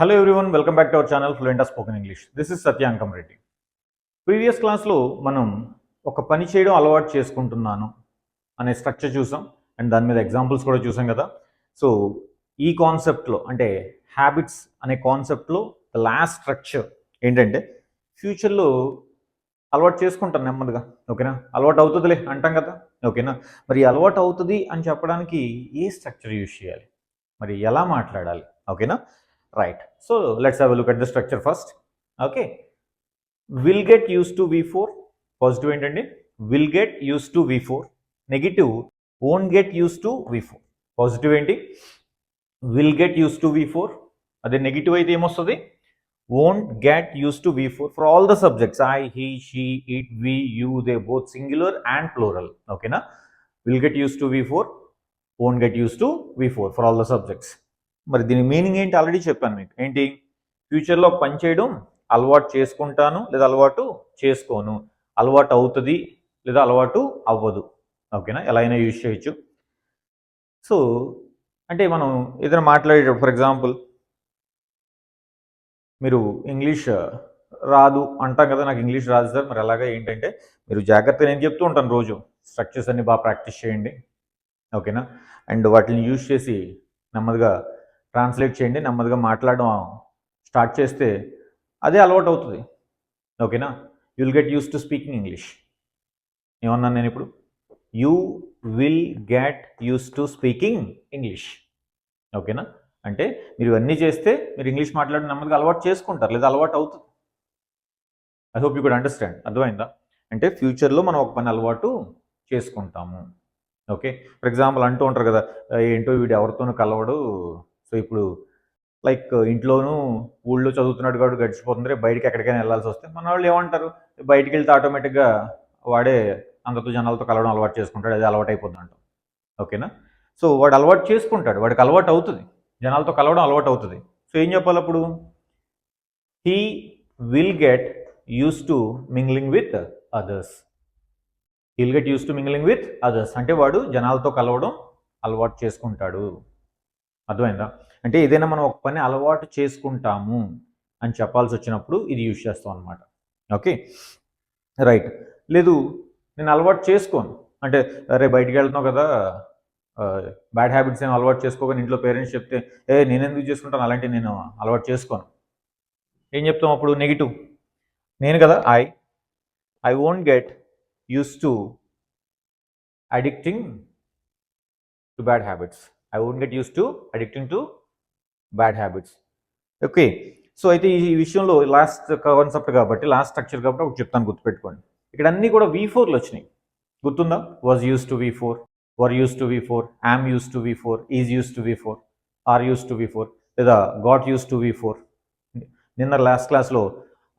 Hello everyone welcome back to our channel fluent spoken English this is Satyankam Reddy previous క్లాస్లో మనం ఒక పని చేయడం అలవాటు చేసుకుంటున్నాను అనే స్ట్రక్చర్ చూసాం అండ్ దాని మీద ఎగ్జాంపుల్స్ కూడా చూసాం కదా. సో ఈ కాన్సెప్ట్లో అంటే హ్యాబిట్స్ అనే కాన్సెప్ట్లో ద లాస్ట్ స్ట్రక్చర్ ఏంటంటే ఫ్యూచర్లో అలవాటు చేసుకుంటాను నెమ్మదిగా. ఓకేనా అలవాటు అవుతుందిలే అంటాం కదా. ఓకేనా మరి అలవాటు అవుతుంది అని చెప్పడానికి ఏ స్ట్రక్చర్ యూజ్ చేయాలి? మరి ఎలా మాట్లాడాలి? ఓకేనా right so let's have look at the structure first okay will get used to V four positive ఏంటండి will get used to V four negative won't get used to V four positive ఏంటి will get used to V four అదే negative అయితే ఏమొస్తుంది won't get used to V4 for all the subjects I, he, she, it, we, you, they both singular and plural. Okay, na? Will get used to V4, won't get used to V4 for all the subjects. మరి దీని meaning ఏంటి already చెప్పాను మీకు. ఏంటి? ఫ్యూచర్లో పని చేయడం అలవాటు చేసుకుంటాను లేదా అలవాటు చేసుకోను. అలవాటు అవుతుంది లేదా అలవాటు అవ్వదు. ఓకేనా? ఎలా అయినా యూజ్ చేయొచ్చు. సో అంటే మనం ఏదైనా మాట్లాడేటప్పుడు ఫర్ ఎగ్జాంపుల్ మీరు ఇంగ్లీష్ రాదు అంటాం కదా నాకు ఇంగ్లీష్ రాదు సార్. మరి అలాగా ఏంటంటే మీరు జాగ్రత్తగా నేను చెప్తూ ఉంటాను రోజు. స్ట్రక్చర్స్ అన్ని బాగా ప్రాక్టీస్ చేయండి. ఓకేనా? అండ్ వాటిని యూజ్ చేసి నెమ్మదిగా ట్రాన్స్లేట్ చేయండి నెమ్మదిగా మాట్లాడడం స్టార్ట్ చేస్తే అదే అలవాటు అవుతుంది. ఓకేనా you'll get used to speaking English ఏమన్నాను నేను ఇప్పుడు? You will get used to speaking English ఓకేనా అంటే మీరు ఇవన్నీ చేస్తే మీరు ఇంగ్లీష్ మాట్లాడడం నెమ్మదిగా అలవాటు చేసుకుంటారు లేదా అలవాటు అవుతుంది. I hope you could understand అర్థమైందా? అంటే ఫ్యూచర్లో మనం ఒక పని అలవాటు చేసుకుంటాము. ఓకే ఫర్ ఎగ్జాంపుల్ అంటూ ఉంటారు కదా ఏంటో వీడు ఎవరితోనూ కలవడు సో ఇప్పుడు లైక్ ఇంట్లోనూ ఊళ్ళో చదువుతున్నాడు కాబట్టి గడిచిపోతుంది రేపు బయటికి ఎక్కడికైనా వెళ్ళాల్సి వస్తే మన వాళ్ళు ఏమంటారు? బయటికి వెళ్తే ఆటోమేటిక్గా వాడే అందరితో జనాలతో కలవడం అలవాటు చేసుకుంటాడు అది అలవాటు అయిపోతుంది అంటాం. ఓకేనా? సో వాడు అలవాటు చేసుకుంటాడు వాడికి అలవాటు అవుతుంది. జనాలతో కలవడం అలవాటు అవుతుంది. సో ఏం చెప్పాలి అప్పుడు? He will get used to mingling with others he'll get used to mingling with others అంటే వాడు జనాలతో కలవడం అలవాటు చేసుకుంటాడు. అర్థమైందా? అంటే ఏదైనా మనం ఒక పని అలవాటు చేసుకుంటాము అని చెప్పాల్సి వచ్చినప్పుడు ఇది యూజ్ చేస్తాం అనమాట ఓకే? రైట్. లేదు నేను అలవాటు చేసుకోను. అంటే అరే బయటికి వెళ్తున్నావు కదా బ్యాడ్ హ్యాబిట్స్ ఏం అలవాటు చేసుకోకని ఇంట్లో పేరెంట్స్ చెప్తే ఏ నేను ఎందుకు చేసుకుంటాను? అలాంటివి నేను అలవాటు చేసుకోను. ఏం చెప్తాం అప్పుడు? నెగిటివ్. నేను కదా I I won't get used to addicting to bad habits. I would get used to addicting to bad habits okay so అయితే ఈ విషయంలో లాస్ట్ కాన్సెప్ట్ కాబట్టి లాస్ట్ స్ట్రక్చర్ కాబట్టి ఒకటి చెప్తాను గుర్తుపెట్టుకోండి ఇక్కడ అన్నీ కూడా వి ఫోర్లు వచ్చినాయి గుర్తుందా was used to V four were used to V four am used to V four is used to V four are used to V four లేదా got used to V four నిన్న లాస్ట్ క్లాస్లో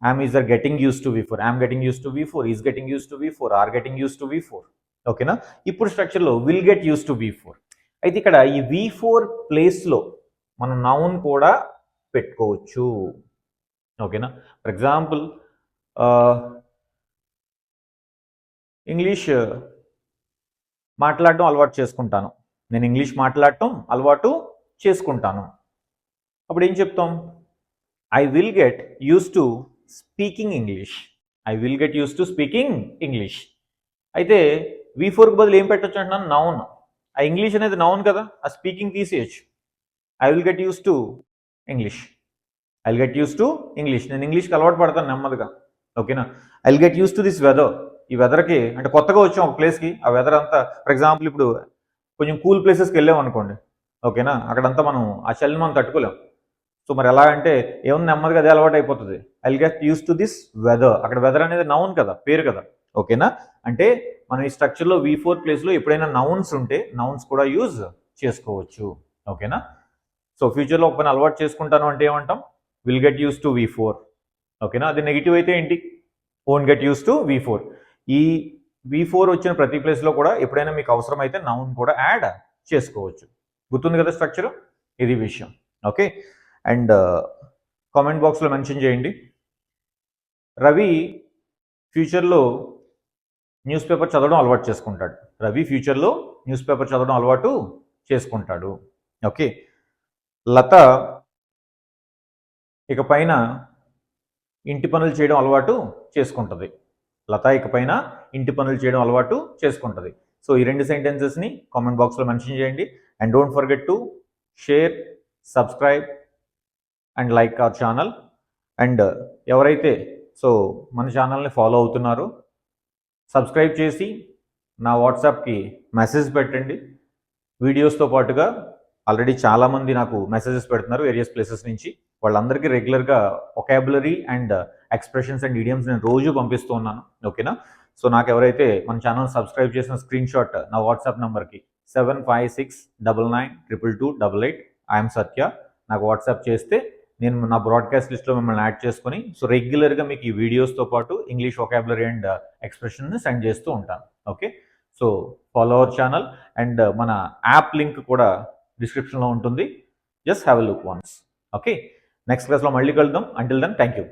am is are getting used to V four am getting used to V four is getting used to V four are getting used to V four ఓకేనా ఇప్పుడు స్ట్రక్చర్లో will get used to V four అయితే ఇక్కడ ఈ V four ప్లేస్లో మనం noun కూడా పెట్టుకోవచ్చు. ఓకేనా ఫర్ ఎగ్జాంపుల్ ఇంగ్లీష్ మాట్లాడటం అలవాటు చేసుకుంటాను. నేను ఇంగ్లీష్ మాట్లాడటం అలవాటు చేసుకుంటాను. అప్పుడు ఏం చెప్తాం? I will get used to speaking English I will get used to speaking English అయితే వి ఫోర్కి బదులు ఏం పెట్టచ్చు అంటున్నాను? నౌన్ ఆ ఇంగ్లీష్ అనేది నౌన్ కదా ఆ స్పీకింగ్ తీసేయచ్చు. I will get used to English I will get used to English నేను ఇంగ్లీష్కి అలవాటు పడతాను నెమ్మదిగా. ఓకేనా I will get used to this weather ఈ వెదర్కి అంటే కొత్తగా వచ్చాం ఒక ప్లేస్కి ఆ వెదర్ అంతా ఫర్ ఎగ్జాంపుల్ ఇప్పుడు కొంచెం కూల్ ప్లేసెస్కి వెళ్ళాం అనుకోండి. ఓకేనా అక్కడంతా మనం ఆ చలిని మనం తట్టుకోలేం. సో మరి ఎలా అంటే ఏముంది నెమ్మదిగా అదే అలవాటు అయిపోతుంది. I will get used to this weather అక్కడ వెదర్ అనేది నౌన్ కదా పేరు కదా. ఓకేనా అంటే మనం ఈ స్ట్రక్చర్లో వి ఫోర్ ప్లేస్లో ఎప్పుడైనా నౌన్స్ ఉంటే నౌన్స్ కూడా యూజ్ చేసుకోవచ్చు. ఓకేనా సో ఫ్యూచర్లో ఒక పని అలవాటు చేసుకుంటాను అంటే ఏమంటాం? Will get used to V four ఓకేనా అది నెగిటివ్ అయితే ఏంటి? Won't get used to V four ఈ వి ఫోర్ వచ్చిన ప్రతి ప్లేస్లో కూడా ఎప్పుడైనా మీకు అవసరమైతే నౌన్ కూడా యాడ్ చేసుకోవచ్చు. గుర్తుంది కదా స్ట్రక్చర్ ఇది విషయం. ఓకే అండ్ కామెంట్ బాక్స్లో మెన్షన్ చేయండి. రవి ఫ్యూచర్లో న్యూస్ పేపర్ చదవడం అలవాటు చేసుకుంటాడు. రవి ఫ్యూచర్లో న్యూస్ పేపర్ చదవడం అలవాటు చేసుకుంటాడు. ఓకే. లత ఇక పైన ఇంటి పనులు చేయడం అలవాటు చేసుకుంటుంది. లత ఇక పైన ఇంటి పనులు చేయడం అలవాటు చేసుకుంటుంది. సో ఈ రెండు సెంటెన్సెస్ని కామెంట్ బాక్స్లో మెన్షన్ చేయండి. And don't forget to share subscribe and like our channel. And ఎవరైతే సో మన ఛానల్ని ఫాలో అవుతున్నారో సబ్స్క్రైబ్ చేసి నా వాట్సాప్కి మెసేజ్ పెట్టండి. వీడియోస్తో పాటుగా ఆల్రెడీ చాలామంది నాకు మెసేజెస్ పెడుతున్నారు వేరియస్ ప్లేసెస్ నుంచి. వాళ్ళందరికీ రెగ్యులర్గా vocabulary and expressions and idioms నేను రోజు పంపిస్తూ ఉన్నాను. ఓకేనా? సో నాకు ఎవరైతే మన ఛానల్ సబ్స్క్రైబ్ చేసిన స్క్రీన్ షాట్ నా వాట్సాప్ నెంబర్కి seven five six double nine triple two double eight. I'm Satya. నాకు వాట్సాప్ చేస్తే నేను నా బ్రాడ్కాస్ట్ లిస్ట్లో మిమ్మల్ని యాడ్ చేసుకొని సో రెగ్యులర్గా మీకు ఈ వీడియోస్తో పాటు ఇంగ్లీష్ ఒకాబులరీ అండ్ ఎక్స్ప్రెషన్ని సెండ్ చేస్తూ ఉంటాను. Okay so follow our channel and మన యాప్ లింక్ కూడా డిస్క్రిప్షన్లో ఉంటుంది. Just have look once okay next క్లాస్లో మళ్ళీ కలుద్దాం. Until then thank you